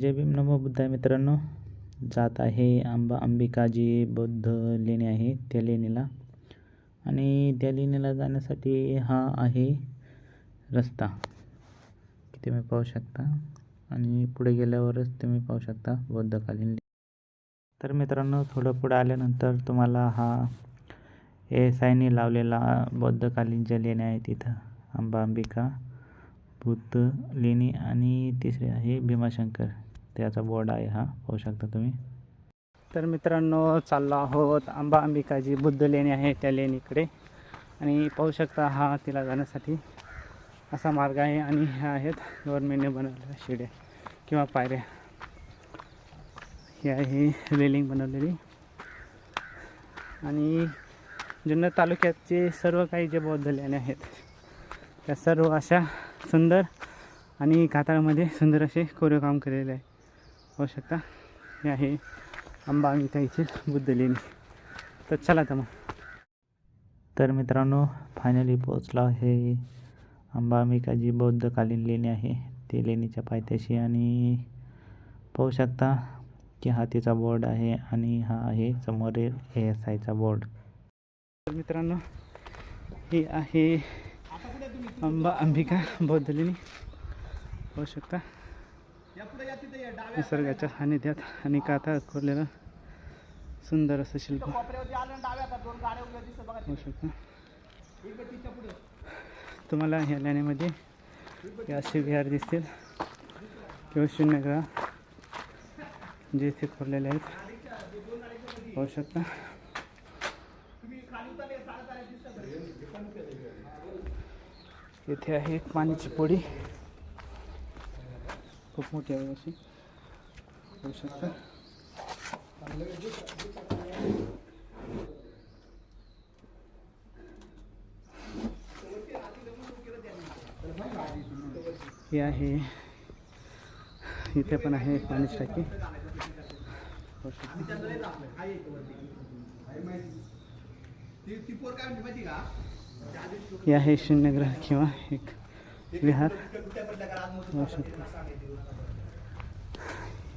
जय भीम. नमो बुद्धाय मित्रांनो. जात आहे आंबा अंबिकाजी बौद्ध लेणी आहे त्या लेणीला. आणि त्या लेणीला जाण्यासाठी हा आहे रस्ता. की तुम्ही पाहू शकता. आणि पुढे गेल्यावरच तुम्ही पाहू शकता बौद्धकालीन तर मित्रांनो थोडं पुढं आल्यानंतर तुम्हाला हा ए सायनी लावलेला बौद्धकालीन ज्या लेण्या आहेत तिथं आंबा अंबिका बुद्ध लेणी आणि तिसरी आहे भीमाशंकर. त्याचा बोर्ड आहे हा पाहू शकता तुम्ही. तर मित्रांनो चाललो आहोत आंबा अंबिका जी बुद्ध लेणी आहे त्या लेणीकडे. आणि पाहू शकता हा तिला जाण्यासाठी असा मार्ग आहे आणि ह्या आहेत गव्हर्नमेंटने बनवलेल्या शिड्या किंवा पायऱ्या. ही आहे रेलिंग बनवलेली. आणि जुन्नर तालुक्याचे सर्व काही जे बौद्ध लेण्या आहेत त्या सर्व अशा सुंदर आणि कातळामध्ये सुंदर असे कोरीवकाम केलेले आहे. पाहू शकता. हे आहे आंबा अंबिका येथील बुद्ध लेणी तर चला तर मग. तर मित्रांनो फायनली पोचलो आहे. आंबा अंबिकाजी बौद्धकालीन लेणी आहे. ते लेणीच्या पायथ्याशी आणि पाहू शकता की हा तिचा बोर्ड आहे आणि हा आहे समोरील ए एस आयचा बोर्ड तर मित्रांनो ही आहे आंबा अंबिका बौद्ध लेणी. पाहू शकता. निसर्गाच्या सानिध्यात आणि काथा खोरलेलं सुंदर असं शिल्प. शकता. तुम्हाला ह्या लेण्यामध्ये असे विहार दिसतील. किंवा शून्यग्रह जे इथे खोरलेले आहेत. पाहू शकता. इथे आहे एक पाण्याची पोळी. खूप मोठी आहे अशी. होऊ शकता. हे आहे. इथे पण आहे एक टाकी. हे आहे शून्यग्रह किंवा एक विहार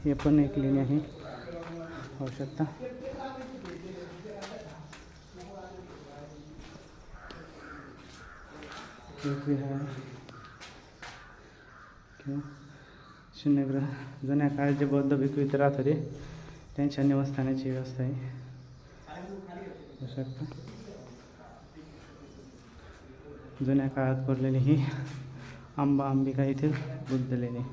हे पण एक लेणी आहे. पाहू शकता. एक विहार किंवा शून्यग्रह. जुन्या काळात जे बौद्ध भिक्खू इथे राहत होते त्यांच्या निवासस्थानाची व्यवस्था आहे. पाहू शकता. जुन्या काळात कोरलेली ही आंबा अंबिका येथील बुद्ध लेणी.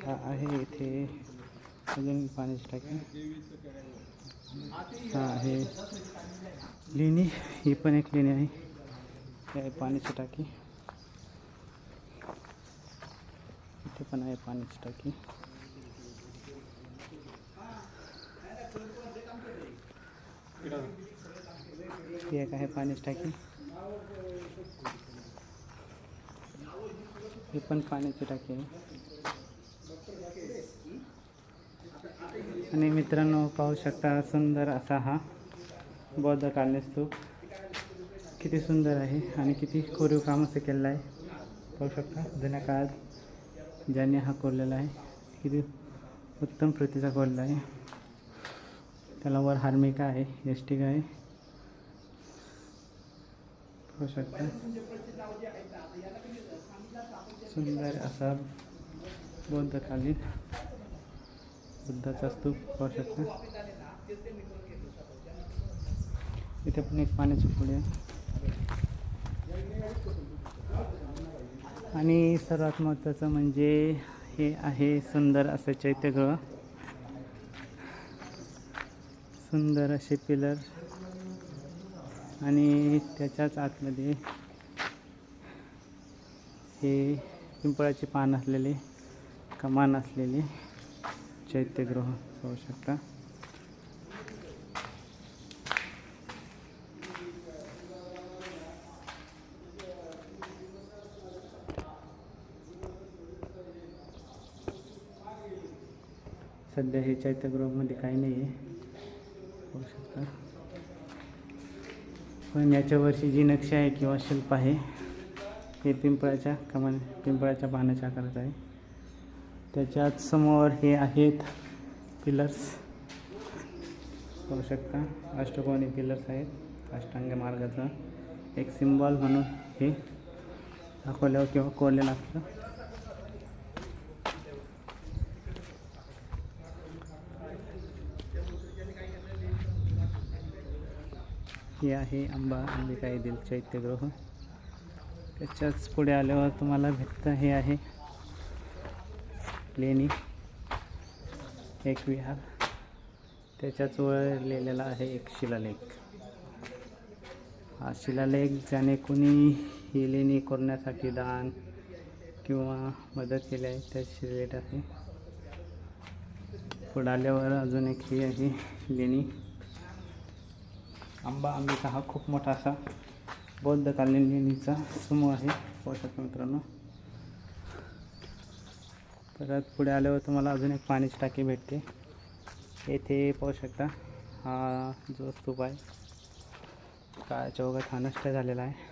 हा आहे इथे अजून पाण्याची टाकी हा आहे लेणी ही पण एक लेणी आहे ही आहे पाण्याची टाकी इथे पण आहे पाण्याची टाकी ही एक आहे पाण्याची टाकी ही पण पाण्याची टाकी आहे आणि शकता सुंदर असा हा बौद्ध कालीन स्तूप किती सुंदर आहे आणि किती कोरीव काम असं केलेलं आहे. पाहू शकता जुन्या काळात ज्यांनी हा कोरलेला आहे किती उत्तम प्रतीचा कोरला आहे. त्याला वर हार्मिका आहे यष्टिका आहे. पाहू शकता सुंदर असा बौद्धकालीन बुद्धाचा स्तूप पाहू शकता. इथे पण एक पाण्याची पुढे आहे. आणि सर्वात महत्त्वाचं म्हणजे हे आहे सुंदर असं चैत्यगृह. सुंदर असे पिलर. आणि त्याच्याच आतमध्ये हे पिंपळाचे पान असलेले कमान असलेले चैत्यगृह पाहू शकता. सध्या हे चैत्यगृहामध्ये काही नाही आहे. पाहू शकता. पण याच्यावरची जी नक्षी आहे किंवा शिल्प आहे हे पिंपळाच्या कमान पिंपळाच्या पानाच्या आकारात आहे. त्याच्यात समोर हे आहेत पिलर्स. होऊ शकता. अष्टकोनी पिलर्स आहेत. अष्टांग मार्गाचा एक सिम्बॉल म्हणून हे दाखवल्यावर किंवा कोरलेलं असतं. हे आहे आंबा अंबिका येथील चैत्यगृह. त्याच्याच पुढे आल्यावर तुम्हाला भेटतं हे आहे लेणी. एक विहार. त्याच्याच वर लिहिलेला आहे एक शिलालेख. हा शिलालेख ज्याने कोणी ही लेणी करण्यासाठी दान किंवा मदत केली आहे त्याच रिलेट आहे. पुढे आल्यावर अजून एक ही आहे लेणी. आंबा आंबिका हा खूप मोठा असा बौद्धकालीन लेणीचा समूह आहे. पोषक मित्रांनो. परत पुढे आल्यावर तुम्हाला अजून एक पाण्याची टाकी भेटते. येथे पाहू शकता हा जो स्तूप आहे काळाच्या ओघात हा नष्ट झालेला आहे.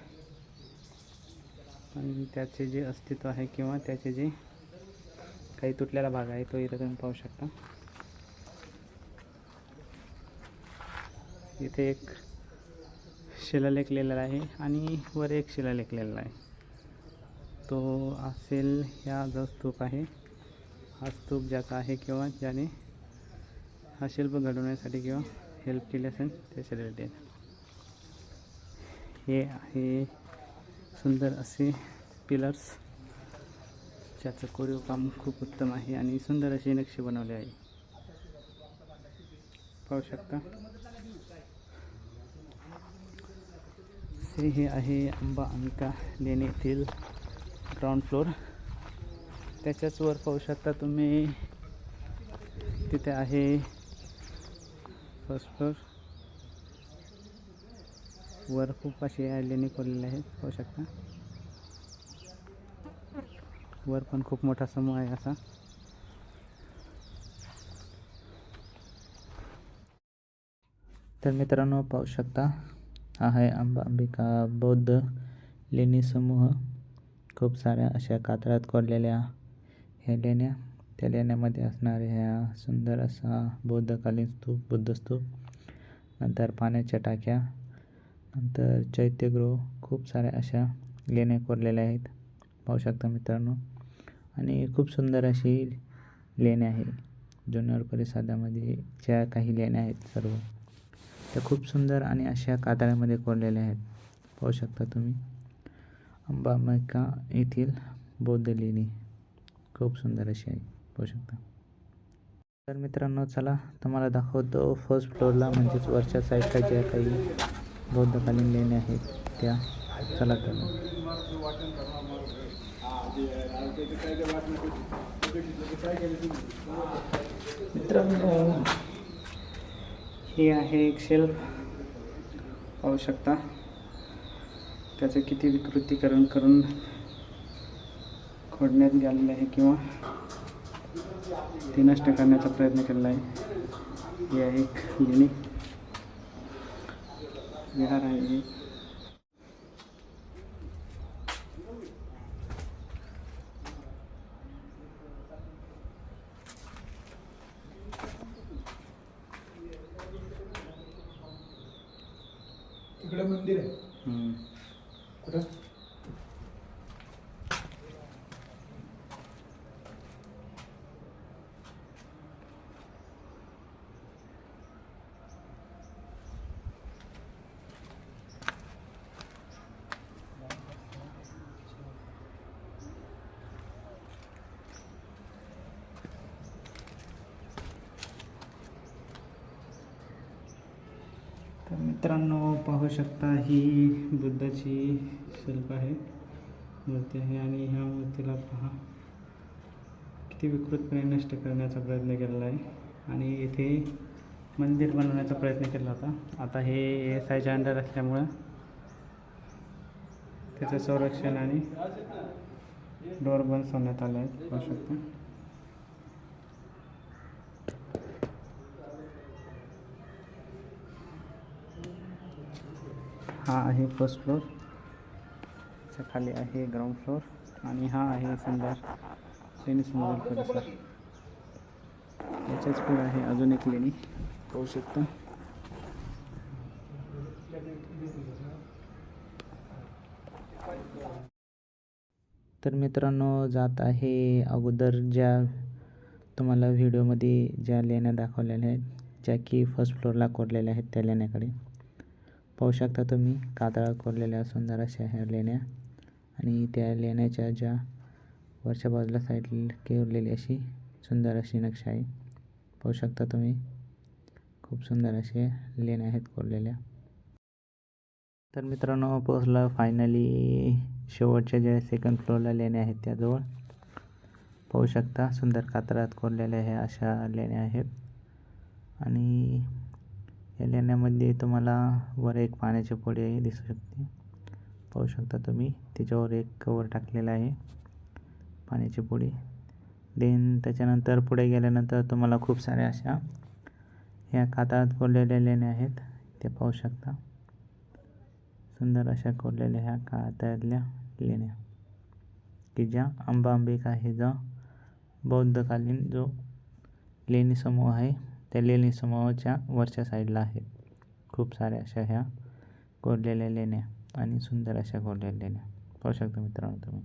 पण त्याचे जे अस्तित्व आहे किंवा त्याचे जे काही तुटलेला भाग आहे तो इथं तुम्ही पाहू शकता. इथे एक शिलालेख लिहिलेला आहे आणि वर एक शिलालेख लिहिलेला आहे. तो असेल ह्या जो स्तूप आहे हा स्तूप ज्याचा आहे किंवा ज्याने हा शिल्प घडवण्यासाठी किंवा हेल्प केली असेल त्याच्या रिलेटेड हे आहे सुंदर असे पिलर्स ज्याचं कोरीव काम खूप उत्तम आहे आणि सुंदर अशी नक्षी बनवली आहे. पाहू शकता? असे हे आहे आंबा अंबिका लेणी येथील ग्राउंड फ्लोअर त्याच्याच वर पाहू शकता तुम्ही. तिथे आहे फर्स्ट फ्लोअर वर खूप असे लेणी कोरलेले आहेत पाहू शकता. वर पण खूप मोठा समूह आहे असा. तर मित्रांनो पाहू शकता. हा आहे. आंबा अंबिका बौद्ध लेणी समूह खूप साऱ्या अशा कातळात कोरलेल्या ह्या लेण्या त्या लेण्यामध्ये असणाऱ्या ह्या सुंदर असा बौद्धकालीन स्तूप बुद्ध स्तूप नंतर पाण्याच्या टाक्या नंतर चैत्यगृह खूप साऱ्या अशा लेण्या कोरलेल्या आहेत. पाहू शकता मित्रांनो. आणि खूप सुंदर अशी लेण्या आहे जुन्नर परिसरामध्ये ज्या काही लेण्या आहेत सर्व. त्या खूप सुंदर आणि अशा कातळ्यामध्ये कोरलेल्या आहेत. पाहू शकता तुम्ही. अंबामेका येथील बौद्ध लेणी खूप सुंदर अशी आहे. पाहू शकता. तर मित्रांनो चला तुम्हाला दाखवतो फर्स्ट फ्लोअरला म्हणजेच वरच्या साईडला ज्या काही बौद्धकालीन लेण्या आहेत त्या. चला तर मित्रांनो हे आहे एक शेल्फ. पाहू शकता. त्याचं किती विकृतीकरण करून खोडण्यात गेलेलं आहे किंवा ते नष्ट करण्याचा प्रयत्न केलेला आहे. हे आहे एक लेणी. विहार आहे हे. तिकडे मंदिर आहे हम्म. कुठं तर मित्रांनो पाहू शकता ही बुद्धाची शिल्प आहे. मूर्ती आहे आणि ह्या मूर्तीला पहा. किती विकृतपणे नष्ट करण्याचा प्रयत्न केलेला आहे. आणि इथे मंदिर बनवण्याचा प्रयत्न केला होता. आता हे एस आयच्या अंडर असल्यामुळं त्याचं संरक्षण आणि डोअर बंद सोडण्यात आलं आहे. पाहू शकता. हा आहे फर्स्ट फ्लोअर त्याच्याखाली आहे ग्राउंड फ्लोअर आणि हा आहे सुंदर लेणी सुंदर परिसर याच्याच पुढे आहे अजून एक लेणी. पाहू शकता. तर मित्रांनो जात आहे अगोदर ज्या तुम्हाला व्हिडिओमध्ये ज्या लेण्या दाखवलेल्या आहेत ज्या की फर्स्ट फ्लोअरला कोरलेल्या आहेत त्या लेण्याकडे. पाहू शकता तुम्ही कातळा कोरलेल्या सुंदर अशा ह्या लेण्या आणि त्या लेण्याच्या ज्या वरच्या बाजूला साईड केवरलेली अशी सुंदर अशी नक्षा आहे. पाहू शकता तुम्ही खूप सुंदर असे लेण्या आहेत कोरलेल्या. तर मित्रांनो पोहोचलं फायनली शेवटच्या ज्या सेकंड फ्लोअरला लेण्या आहेत त्याजवळ पाहू शकता सुंदर कातरात कोरलेल्या ह्या अशा लेण्या आहेत. आणि या लेण्यामध्ये तुम्हाला वर एक पाण्याची पोळी दिसू शकते. पाहू शकता तुम्ही त्याच्यावर एक कवर टाकलेलं आहे पाण्याची पोळी देन त्याच्यानंतर पुढे गेल्यानंतर तुम्हाला खूप साऱ्या अशा ह्या कातळात कोरलेल्या लेण्या आहेत ते पाहू शकता. सुंदर अशा कोरलेल्या ह्या कातळातल्या लेण्या. की ज्या अंबा अंबिका आहे जो बौद्धकालीन जो लेणी समूह आहे त्या लेणी समूहाच्या वरच्या साईडला आहेत. खूप साऱ्या अशा ह्या कोरलेल्या लेण्या आणि सुंदर अशा कोरलेल्या लेण्या. पाहू शकता मित्रांनो तुम्ही.